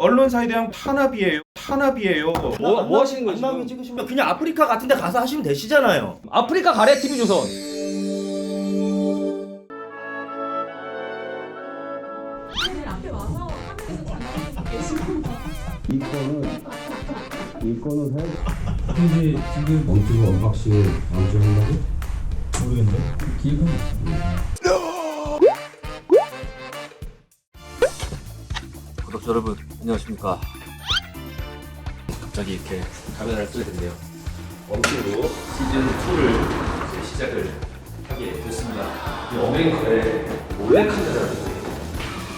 언론사에 대한 탄압이에요. 탄압이에요. 뭐, 뭐 하시는 거예요 지금? 찍으시면 그냥 아프리카 같은 데 가서 하시면 되시잖아요. 아프리카 가래 TV 조선. 오늘 앞에 와서 하면서 장난치고 계시는 거. 이거는 이거는 해. 근데 지금 멈추고 언박싱 언제 한다고? 모르겠네. 기회가 구독자 여러분 안녕하십니까. 갑자기 이렇게 카메라를 쓰게 됐네요. 원투로 시즌 2를 이제 시작을 하게 됐습니다. 이 어메이커의 몰래카메라로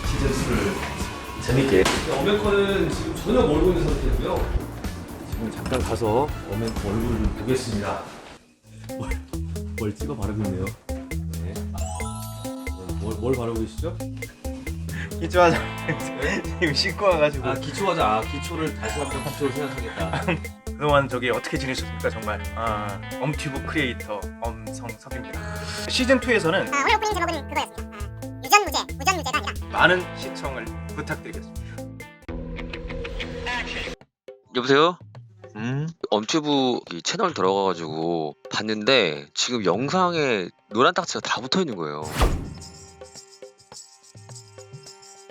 시즌 2를 재밌게. 어메이커는 지금 전혀 모르고 있는 상태고요. 지금 잠깐 가서 어메이커 얼굴을 보겠습니다. 뭘, 뭘 찍어 바르고 있네요. 네. 뭘, 뭘 바르고 계시죠? 기초하자. 지금 씻고 와가지고 아 기초하자. 아 기초를 다시 한번 기초를 생각하겠다. 그동안 저기 어떻게 지내셨습니까 정말? 아 엄튜브 크리에이터 엄성섭입니다. 시즌 2에서는 아, 오늘 오프닝 제목은 그거였습니다. 아, 유전 무죄, 무전 무죄가 아니라 많은 시청을 부탁드리겠습니다. 여보세요? 음? 엄튜브 이 채널 들어가가지고 봤는데 지금 영상에 노란 딱지가 다 붙어 있는 거예요.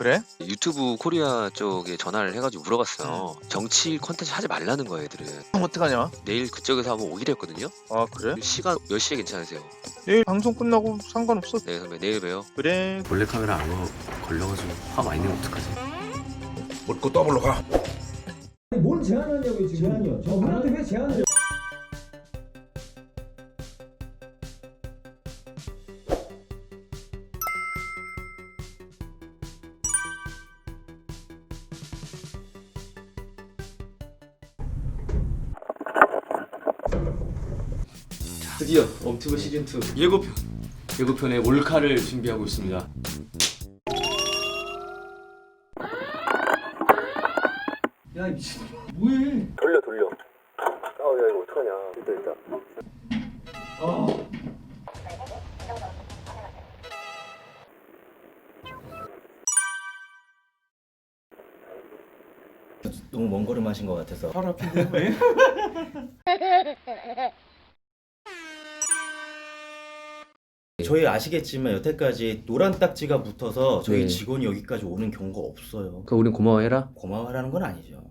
그래? 유튜브 코리아 쪽에 전화를 해가지고 물어봤어요. 정치 콘텐츠 하지 말라는 거예요, 애들은. 어떡하냐? 내일 그쪽에서 한번 오기로 했거든요. 아 그래? 시간 몇 시에 괜찮으세요? 내일 방송 끝나고 상관없어. 네, 선배 내일 봬요. 그래. 몰래카메라 안 걸려가지고 화 많이 내면 어떡하지? 묻고 더블로 가. 뭘 제안하냐고요 지금? 제안이요. 저분한테 왜 제안을? 드디어 엄튜브 시즌 2 예고편 예고편의 몰카를 준비하고 있습니다. 야이 미친 뭐해? 돌려 돌려. 아야 이거 어떡하냐. 일단 일단. 너무 먼 걸음 하신 것 같아서. 팔 아픈데 저희 아시겠지만 여태까지 노란 딱지가 붙어서 저희 네. 직원이 여기까지 오는 경우가 없어요. 그 우린 고마워해라. 고마워하라는 건 아니죠.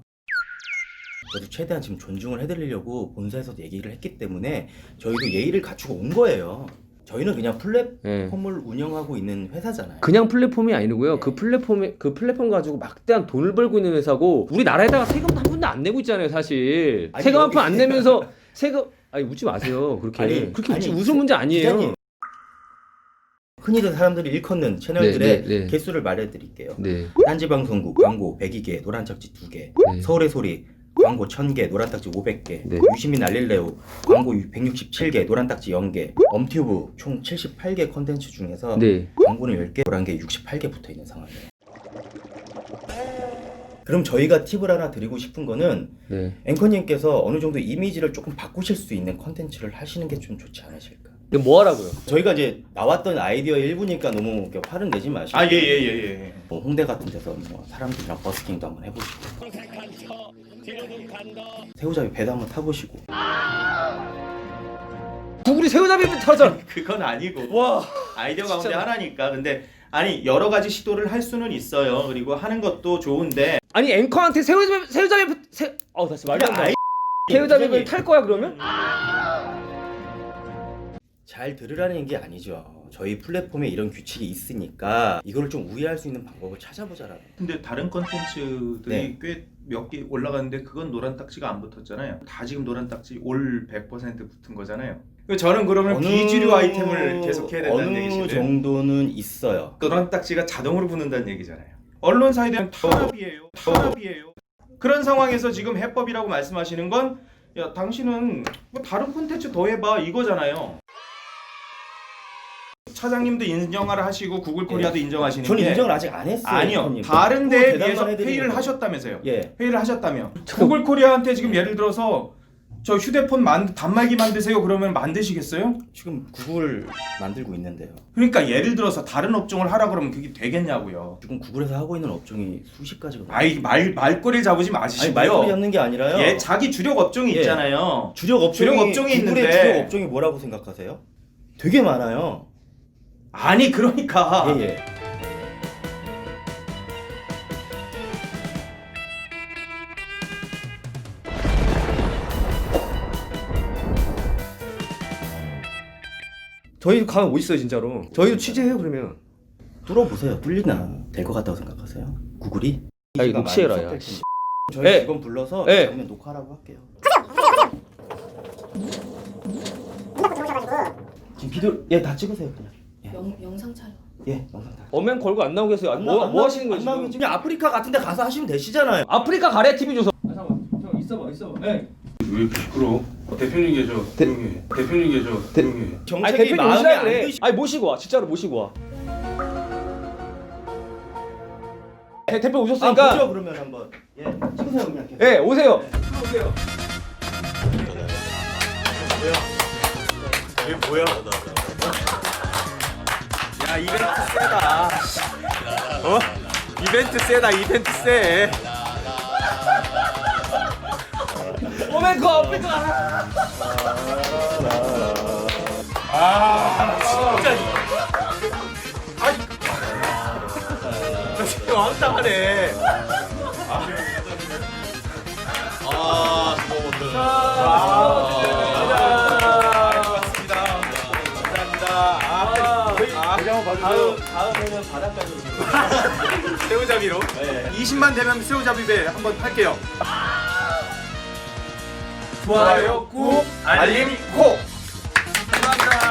저도 최대한 지금 존중을 해드리려고 본사에서 얘기를 했기 때문에 저희도 예의를 갖추고 온 거예요. 저희는 그냥 플랫폼을 운영하고 있는 회사잖아요. 그냥 플랫폼이 아니고요. 네. 그 플랫폼에 그 플랫폼 가지고 막대한 돈을 벌고 있는 회사고 우리 나라에다가 세금도 한 푼도 안 내고 있잖아요, 사실. 아니, 세금 한푼 여기- 안 내면서 세금 아니 웃지 마세요. 그렇게 아니, 그렇게 웃지 아니, 웃을 문제 아니에요. 기자님, 흔히들 사람들이 일컫는 채널들의 네, 네, 네. 개수를 말해드릴게요. 네. 딴지방송국 광고 102개, 노란 딱지 2개, 네. 서울의 소리 광고 1000개, 노란 딱지 500개, 네. 유시민 알릴레오 광고 167개, 노란 딱지 0개, 엄튜브 총 78개 컨텐츠 중에서 네. 광고는 10개, 노란 게 68개 붙어 있는 상황이에요. 그럼 저희가 팁을 하나 드리고 싶은 거는 네. 앵커님께서 어느 정도 이미지를 조금 바꾸실 수 있는 컨텐츠를 하시는 게 좀 좋지 않으실까? 근데 뭐 하라고요? 저희가 이제 나왔던 아이디어 일부니까 너무 이렇게 화는 내지 마시고 아예예 예 예. 뭐 홍대 같은 데서 뭐 사람들이랑 버스킹도 한번 해보시고 새우잡이 배도 한번 타보시고 구글이 새우잡이 타잖아. 그건 아니고 와 아이디어 가운데 진짜. 하나니까 근데 아니 여러 가지 시도를 할 수는 있어요 그리고 하는 것도 좋은데 아니 앵커한테 새우잡이 새우잡이 새. 어 다시 말도 안. 아이 새우잡이를 탈 거야 그러면? 잘 들으라는 게 아니죠. 저희 플랫폼에 이런 규칙이 있으니까 이거를 좀 우회할 수 있는 방법을 찾아보자라는 근데 다른 컨텐츠들이 네. 꽤몇 개 올라갔는데 그건 노란 딱지가 안 붙었잖아요. 다 지금 노란 딱지 올 100% 붙은 거잖아요. 저는 그러면 비주류 아이템을 계속 해야 된다는 어느 얘기신데 정도는 있어요. 노란 딱지가 자동으로 붙는다는 얘기잖아요. 언론사에 대한 탄압이에요. 탄압이에요. 그런 상황에서 지금 해법이라고 말씀하시는 건 야 당신은 뭐 다른 콘텐츠 더 해봐 이거잖아요 차장님도 인정을 하시고 구글 코리아도 인정하시는 저는 게 인정을 아직 안 했어요 아니요 앵커님. 다른 그거 데에 대답만 비해서 해드리는 회의를 거예요. 하셨다면서요 예 회의를 하셨다며 구글 코리아한테 지금 예를 들어서 저 휴대폰 만 단말기 만드세요 그러면 만드시겠어요? 지금 구글 만들고 있는데요. 그러니까 예를 들어서 다른 업종을 하라 그러면 그게 되겠냐고요. 지금 구글에서 하고 있는 업종이 수십 가지가. 아이 말 말꼬리 잡으지 아니 마시고요. 말꼬리 잡는 게 아니라요. 예, 자기 주력 업종이 예. 있잖아요. 주력 업종이, 주력 업종이 구글의 있는데. 주력 업종이 뭐라고 생각하세요? 되게 많아요. 아니 그러니까 예, 예. 저희 가면 뭐 있어요 진짜로? 저희도 취재해요 그러면. 뚫어보세요. 뚫리나 될 것 같다고 생각하세요? 구글이? 아, 이거 녹취해라, 야, 씨. 텐데. 저희 예. 직원 불러서 예. 장면 녹화하라고 할게요. 지금 비디오 예다 찍으세요 그냥. 예, 영, 영상 촬영. 예 영상 다. 어면 걸고 안안 뭐, 나- 안뭐 나- 하시는 거예요 안 지금? 그냥 아프리카 같은 데 가서 하시면 되시잖아요. 아프리카 가래 TV 줘서. 왜 이렇게 시끄러워? 대표님 계셔. 조용히 해. 대표님 계셔. 조용히 해. 아니 정책이 대표님 마음에 오시라 안 그래. 드시. 아니 모시고 와 진짜로 모시고 와. 대, 대표 아 오셨으니까. 보죠 그러면 한번. 예 찍으세요 그냥. 계속. 예 오세요. 야 이벤트 세다. 어? 이벤트 세다 이벤트 세. 오멘 그 아프리카. 황당하네. 다음 다음에는 바닷가로. 새우잡이로. 20만 되면 새우잡이배 한번 할게요. 좋아요, 꾹, 알림, 콕. 감사합니다.